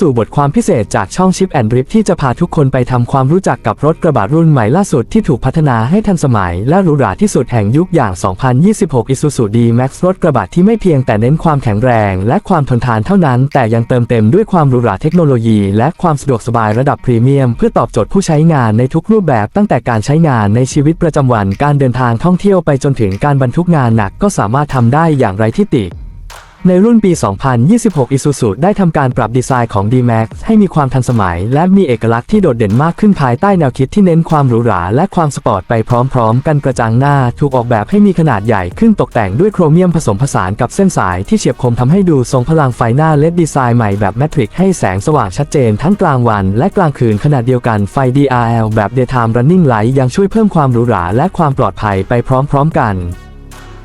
สู่บทความพิเศษจากช่องชิปแอนดริฟที่จะพาทุกคนไปทำความรู้จักกับรถกระบะรุ่นใหม่ล่าสุดที่ถูกพัฒนาให้ทันสมัย และหรูหราที่สุดแห่งยุคอย่าง 2026 Isuzu D-Max รถกระบะที่ไม่เพียงแต่เน้นความแข็งแรง และความทนทานเท่านั้น แต่ยังเติมเต็มด้วยความหรูหราเทคโนโลยี และความสะดวกสบายระดับพรีเมียม เพื่อตอบโจทย์ผู้ใช้งานในทุกรูปแบบตั้งแต่การใช้งานในชีวิตประจำวันการเดินทางท่องเที่ยวไปจนถึงการบรรทุกงานหนักก็สามารถทำได้อย่างไร้ที่ติ ในรุ่นปี 2026 Isuzu ได้ทำการปรับดีไซน์ของ D-Max ให้มีความทันสมัย และมีเอกลักษณ์ที่โดดเด่นมากขึ้นภายใต้แนวคิดที่เน้นความหรูหราและความสปอร์ตไปพร้อมๆ กันกระจังหน้า ถูกออกแบบให้มีขนาดใหญ่ขึ้นตกแต่งด้วยโครเมียมผสมผสานกับเส้นสายที่เฉียบคมทำให้ดูทรงพลังไฟหน้าเลดดีไซน์ใหม่แบบแมทริกให้แสงสว่างชัดเจนทั้งกลางวัน และกลางคืนขณะเดียวกันไฟ DRL แบบ Daytime Running Light ยังช่วยเพิ่มความหรูหราและความปลอดภัยไปพร้อม ๆ กัน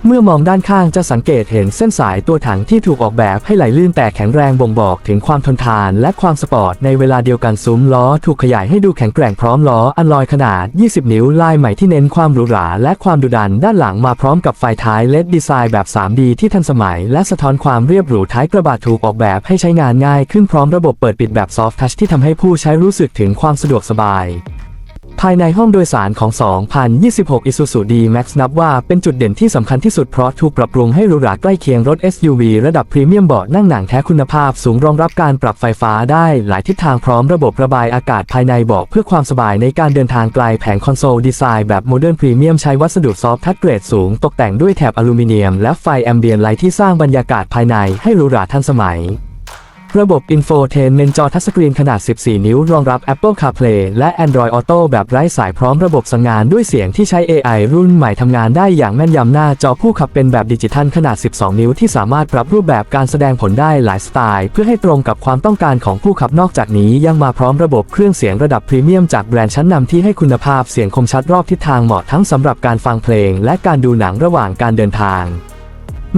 เมื่อมองด้านข้างจะสังเกตเห็นเส้นสายตัวถังที่ถูกออกแบบให้ไหลลื่นแต่แข็งแรงบ่งบอกถึงความทนทานและความสปอร์ตในเวลาเดียวกันซุ้มล้อถูกขยายให้ดูแข็งแกร่งพร้อมล้ออันลอยขนาด 20 นิ้วลายใหม่ที่เน้นความหรูหราและความดุดันด้านหลังมาพร้อมกับไฟท้ายเลดดีไซน์แบบ 3D ที่ทันสมัย และสะท้อนความเรียบหรูท้ายกระบะถูกออกแบบให้ใช้งานง่าย ขึ้นพร้อมระบบเปิดปิดแบบซอฟท์ทัชที่ทำให้ผู้ใช้รู้สึกถึงความสะดวกสบาย ภายในห้องโดยสารของ 2026 Isuzu D-Max นับว่าเป็นจุดเด่นที่สำคัญที่สุดเพราะถูกปรับปรุงให้หรูหราใกล้เคียงรถ SUV ระดับพรีเมียมเบาะนั่งหนังแท้คุณภาพสูงรองรับการปรับไฟฟ้าได้หลายทิศทางพร้อมระบบระบายอากาศภายในเบาะเพื่อความสบายในการเดินทางไกลแผงคอนโซลดีไซน์แบบโมเดิร์นพรีเมียมใช้วัสดุซอฟท์ทัชเกรดสูงตกแต่งด้วยแถบอลูมิเนียม และไฟแอมเบียนไลท์ที่สร้างบรรยากาศภายในให้หรูหราทันสมัย ระบบ Infotainment จอทัชสกรีนขนาด 14 นิ้ว รองรับ Apple CarPlay และ Android Auto แบบไร้สายพร้อมระบบสั่งงานด้วยเสียงที่ใช้ AI รุ่นใหม่ทำงานได้อย่างแม่นยำหน้าจอผู้ขับเป็นแบบดิจิทัลขนาด 12 นิ้วที่สามารถปรับรูปแบบการแสดงผลได้หลายสไตล์ เพื่อให้ตรงกับความต้องการของผู้ขับนอกจากนี้ ยังมาพร้อมระบบเครื่องเสียงระดับพรีเมียมจากแบรนด์ชั้นนำที่ให้คุณภาพเสียงคมชัดรอบทิศทางเหมาะทั้งสำหรับการฟังเพลง และการดูหนังระหว่างการเดินทาง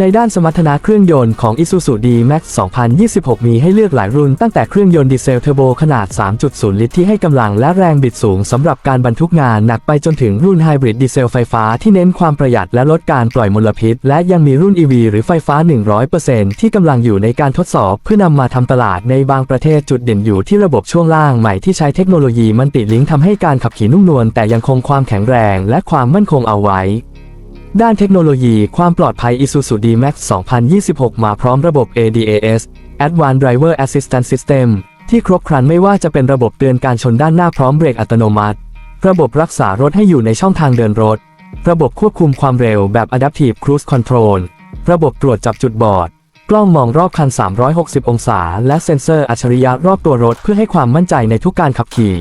ในด้านสมรรถนะเครื่องยนต์ของ Isuzu D-Max 2026 มีให้เลือกหลายรุ่นตั้งแต่เครื่องยนต์ดีเซลเทอร์โบขนาด 3.0 ลิตรที่ให้กำลังและแรงบิดสูงสำหรับการบรรทุกงานหนักไปจนถึงรุ่นไฮบริดดีเซลไฟฟ้าที่เน้นความประหยัดและลดการปล่อยมลพิษ และยังมีรุ่น EV หรือไฟฟ้า 100%ที่กำลังอยู่ในการทดสอบ เพื่อนำมาทำตลาดในบางประเทศจุดเด่นอยู่ที่ระบบช่วงล่างใหม่ที่ใช้เทคโนโลยีมันติลิงทำให้การขับขี่นุ่มนวลแต่ยังคงความแข็งแรงและความมั่นคงเอาไว้ ด้านเทคโนโลยีความปลอดภัย Isuzu D-Max 2026 มาพร้อมระบบ ADAS Advanced Driver Assistance System ที่ครบครันไม่ว่าจะเป็นระบบเตือนการชนด้านหน้าพร้อมเบรกอัตโนมัติ ระบบรักษารถให้อยู่ในช่องทางเดินรถ ระบบควบคุมความเร็วแบบ Adaptive Cruise Control ระบบตรวจจับจุดบอด กล้องมองรอบคัน 360 องศา และเซ็นเซอร์อัจฉริยะรอบตัวรถเพื่อให้ความมั่นใจในทุกการขับขี่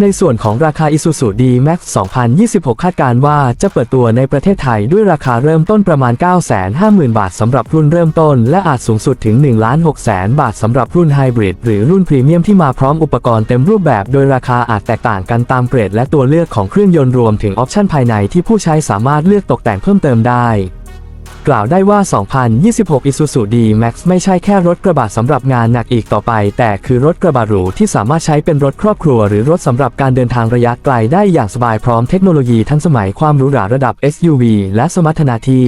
ในส่วนของราคา Isuzu D-Max 2026 คาดการว่าจะเปิดตัวในประเทศไทยด้วยราคาเริ่มต้นประมาณ 950,000 บาทสำหรับรุ่นเริ่มต้น และอาจสูงสุดถึง 1,600,000 บาทสำหรับรุ่นไฮบริดหรือรุ่นพรีเมียมที่มาพร้อมอุปกรณ์เต็มรูปแบบ โดยราคาอาจแตกต่างกันตามเกรดและตัวเลือกของเครื่องยนต์รวมถึงออปชั่นภายในที่ผู้ใช้สามารถเลือกตกแต่งเพิ่มเติมได้ กล่าวได้ว่า 2026 Isuzu D-Max ไม่ใช่แค่รถกระบะสำหรับงานหนักอีกต่อไป แต่คือรถกระบะหรูที่สามารถใช้เป็นรถครอบครัว หรือรถสำหรับการเดินทางระยะไกลได้อย่างสบายพร้อมเทคโนโลยีทันสมัยความหรูหราระดับ SUV และสมรรถนะที่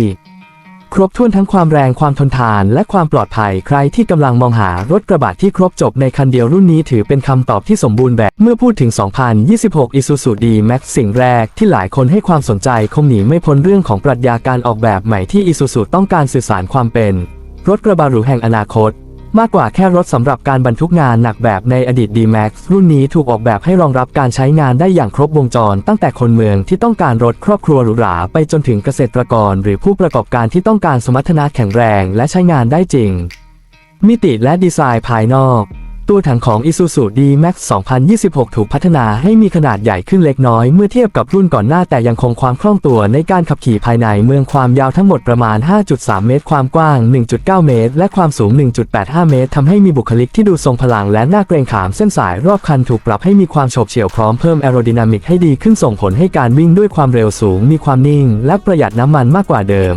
ครบถ้วนทั้งความแรงความทนทานและความปลอดภัยใครที่กำลังมองหารถกระบะที่ครบจบในคันเดียวรุ่นนี้ถือเป็นคำตอบที่สมบูรณ์แบบ เมื่อพูดถึง 2026 Isuzu D-Max สิ่งแรกที่หลายคนให้ความสนใจคงหนีไม่พ้นเรื่องของปรัชญาการออกแบบใหม่ที่ Isuzu ต้องการสื่อสารความเป็น รถกระบะหรูแห่งอนาคต มากกว่าแค่รถสำหรับการบรรทุกงานหนักแบบในอดีต D-Max รุ่นนี้ถูกออกแบบให้รองรับการใช้งานได้อย่างครบวงจร ตั้งแต่คนเมืองที่ต้องการรถครอบครัวหรูหราไปจนถึงเกษตรกร หรือผู้ประกอบการที่ต้องการสมรรถนะแข็งแรงและใช้งานได้จริง มิติและดีไซน์ภายนอก ตัวถังของ Isuzu D-Max 2026 ถูกพัฒนาให้มีขนาดใหญ่ขึ้นเล็กน้อยเมื่อเทียบกับรุ่นก่อนหน้าแต่ยังคงความคล่องตัวในการขับขี่ภายในเมืองความยาวทั้งหมดประมาณ 5.3 เมตร ความกว้าง 1.9 เมตร และความสูง 1.85 เมตรทำให้มีบุคลิกที่ดูทรงพลังและน่าเกรงขามเส้นสายรอบคันถูกปรับให้มีความโฉบเฉี่ยวพร้อมเพิ่มแอโร d y นามิกให้ดีขึ้นส่งผลให้การวิ่งด้วยความเร็วสูง มีความนิ่ง และประหยัดน้ำมันมากกว่าเดิม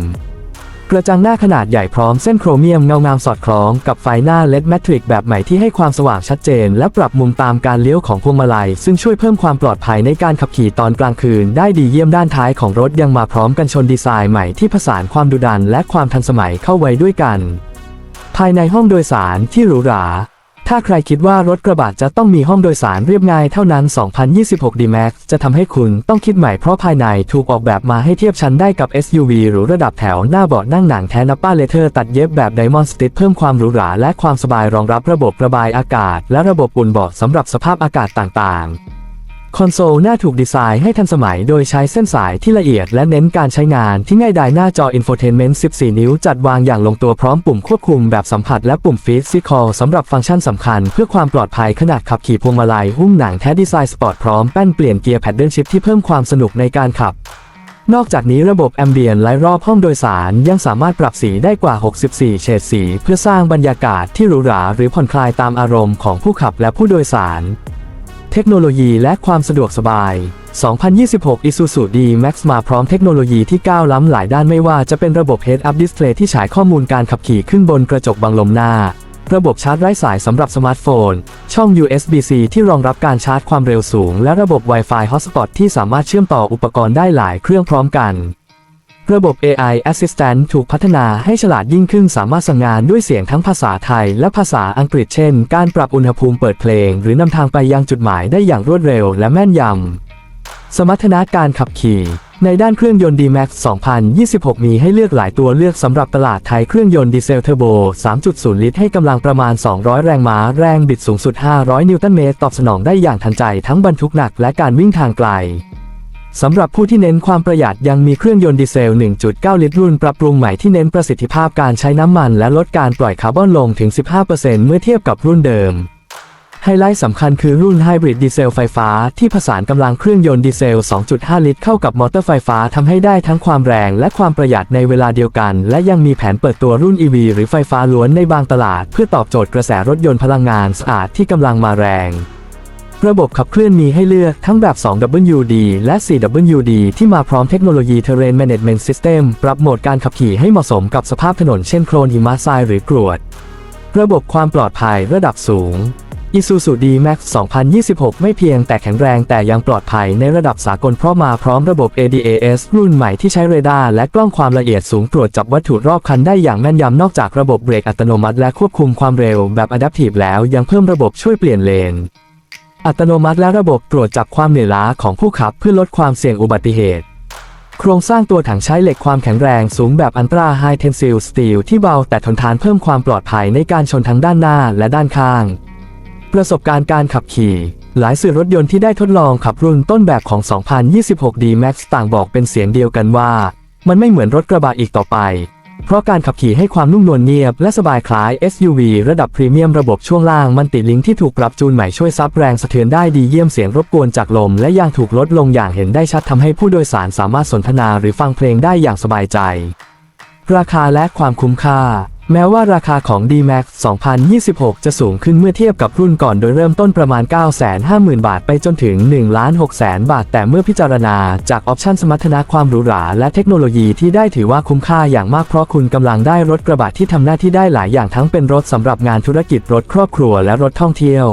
กระจังหน้าขนาดใหญ่พร้อมเส้นโครเมียมเงางามสอดคล้องกับไฟหน้าเลดแมทริกแบบใหม่ที่ให้ความสว่างชัดเจน และปรับมุมตามการเลี้ยวของพวงมาลัย ซึ่งช่วยเพิ่มความปลอดภัยในการขับขี่ตอนกลางคืน ได้ดีเยี่ยมด้านท้ายของรถยังมาพร้อมกันชนดีไซน์ใหม่ที่ผสานความดุดันและความทันสมัยเข้าไว้ด้วยกัน ภายในห้องโดยสารที่หรูหรา ถ้าใครคิดว่ารถกระบะจะต้องมีห้องโดยสารเรียบง่ายเท่านั้น 2026 D-Max จะทำให้คุณต้องคิดใหม่เพราะภายในถูกออกแบบมาให้เทียบชั้นได้กับ SUV หรือระดับแถวหน้าเบาะนั่งหนังแท้นับป้าเลเทอร์ตัดเย็บแบบไดมอนด์สติทเพิ่มความหรูหราและความสบายรองรับระบบระบายอากาศ และระบบอุ่นเบาะสำหรับสภาพอากาศต่างๆ คอนโซลหน้าถูกดีไซน์ให้ทันสมัยโดยใช้เส้นสายที่ละเอียดและเน้นการใช้งานที่ง่ายดายหน้าจอ Infotainment 14 นิ้วจัดวางอย่างลงตัวพร้อมปุ่มควบคุมแบบสัมผัสและปุ่ม Physical สำหรับฟังก์ชันสำคัญเพื่อความปลอดภัยขนาดขับขี่พวงมาลัยหุ้มหนังแท้ดีไซน์สปอร์ตพร้อมแป้นเปลี่ยนเกียร์แพดเดิลชิพที่เพิ่มความสนุกในการขับนอกจากนี้ระบบแอมเบียนไลท์รอบห้องโดยสารยังสามารถปรับสีได้กว่า 64 เฉดสี เพื่อสร้างบรรยากาศที่หรูหราหรือผ่อนคลายตามอารมณ์ของผู้ขับและผู้โดยสาร เทคโนโลยีและความสะดวกสบาย 2026 Isuzu D-Max มาพร้อมเทคโนโลยีที่ก้าวล้ำหลายด้านไม่ว่าจะเป็นระบบ Head-Up Display ที่ฉายข้อมูลการขับขี่ขึ้นบนกระจกบังลมหน้า ระบบชาร์จไร้สายสำหรับสมาร์ทโฟน ช่อง USB-C ที่รองรับการชาร์จความเร็วสูง และระบบ Wi-Fi Hotspot ที่สามารถเชื่อมต่ออุปกรณ์ได้หลายเครื่องพร้อมกัน ระบบ AI Assistant ถูกพัฒนาให้ฉลาดยิ่งขึ้นสามารถสั่งงานด้วยเสียงทั้งภาษาไทยและภาษาอังกฤษเช่น การปรับอุณหภูมิเปิดเพลง หรือนำทางไปยังจุดหมายได้อย่างรวดเร็วและแม่นยำ สมรรถนะการขับขี่ ในด้านเครื่องยนต์ D-Max 2026 มีให้เลือกหลายตัวเลือกสำหรับตลาดไทยเครื่องยนต์ดีเซลเทอร์โบ 3.0 ลิตรให้กำลังประมาณ 200 แรงม้า แรงบิดสูงสุด 500 นิวตันเมตร ตอบสนองได้อย่างทันใจทั้งบรรทุกหนักและการวิ่งทางไกล สำหรับผู้ที่เน้นความประหยัดยังมีเครื่องยนต์ดีเซล 1.9 ลิตรรุ่นปรับปรุงใหม่ที่เน้นประสิทธิภาพการใช้น้ำมันและลดการปล่อยคาร์บอนลงถึง 15%เมื่อเทียบกับรุ่นเดิม ไฮไลท์สำคัญคือรุ่นไฮบริดดีเซลไฟฟ้าที่ผสานกำลังเครื่องยนต์ดีเซล 2.5 ลิตรเข้ากับมอเตอร์ไฟฟ้าทำให้ได้ทั้งความแรงและความประหยัดในเวลาเดียวกัน และยังมีแผนเปิดตัวรุ่น EV หรือไฟฟ้าล้วนในบางตลาด เพื่อตอบโจทย์กระแสรถยนต์พลังงานสะอาดที่กำลังมาแรง ระบบขับเคลื่อนมีให้เลือกทั้งแบบ 2WD และ 4WD ที่มาพร้อมเทคโนโลยี Terrain Management System ปรับโหมดการขับขี่ให้เหมาะสมกับสภาพถนนเช่นโคลนหิมะทรายหรือกรวด ระบบความปลอดภัยระดับสูง Isuzu D-Max 2026 ไม่เพียงแต่แข็งแรงแต่ยังปลอดภัยในระดับสากลเพราะมาพร้อมระบบ ADAS รุ่นใหม่ที่ใช้เรดาร์และกล้องความละเอียดสูงตรวจจับวัตถุรอบคันได้อย่างแม่นยำนอกจากระบบเบรกอัตโนมัติและควบคุมความเร็วแบบ Adaptive แล้วยังเพิ่มระบบช่วยเปลี่ยนเลน อัตโนมัติและระบบตรวจจับความเหนื่อยล้าของผู้ขับเพื่อลดความเสี่ยงอุบัติเหตุ โครงสร้างตัวถังใช้เหล็กความแข็งแรงสูงแบบอันตราไฮเทนซิลสตีลที่เบาแต่ทนทานเพิ่มความปลอดภัยในการชนทั้งด้านหน้าและด้านข้าง ประสบการณ์การขับขี่ หลายสื่อรถยนต์ที่ได้ทดลองขับรุ่นต้นแบบของ 2026 D-Max ต่างบอกเป็นเสียงเดียวกันว่า มันไม่เหมือนรถกระบะอีกต่อไป เพราะการขับขี่ให้ความนุ่มนวลเนียบและสบายคล้าย SUV ระดับพรีเมียมระบบช่วงล่างมันติลิงที่ถูกปรับจูนใหม่ช่วยซับแรงสะเทือนได้ดีเยี่ยมเสียงรบกวนจากลม และยางถูกลดลงอย่างเห็นได้ชัดทำให้ผู้โดยสารสามารถสนทนาหรือฟังเพลงได้อย่างสบายใจ ราคาและความคุ้มค่า แม้ว่าราคาของ D-Max 2026 จะสูงขึ้นเมื่อเทียบกับรุ่นก่อนโดยเริ่มต้นประมาณ 950,000 บาทไปจนถึง 1,600,000 บาท แต่เมื่อพิจารณาจากออปชันสมรรถนะความหรูหราและเทคโนโลยีที่ได้ถือว่าคุ้มค่าอย่างมากเพราะคุณกำลังได้รถกระบะที่ทำหน้าที่ได้หลายอย่างทั้งเป็นรถสำหรับงานธุรกิจรถครอบครัวและรถท่องเที่ยว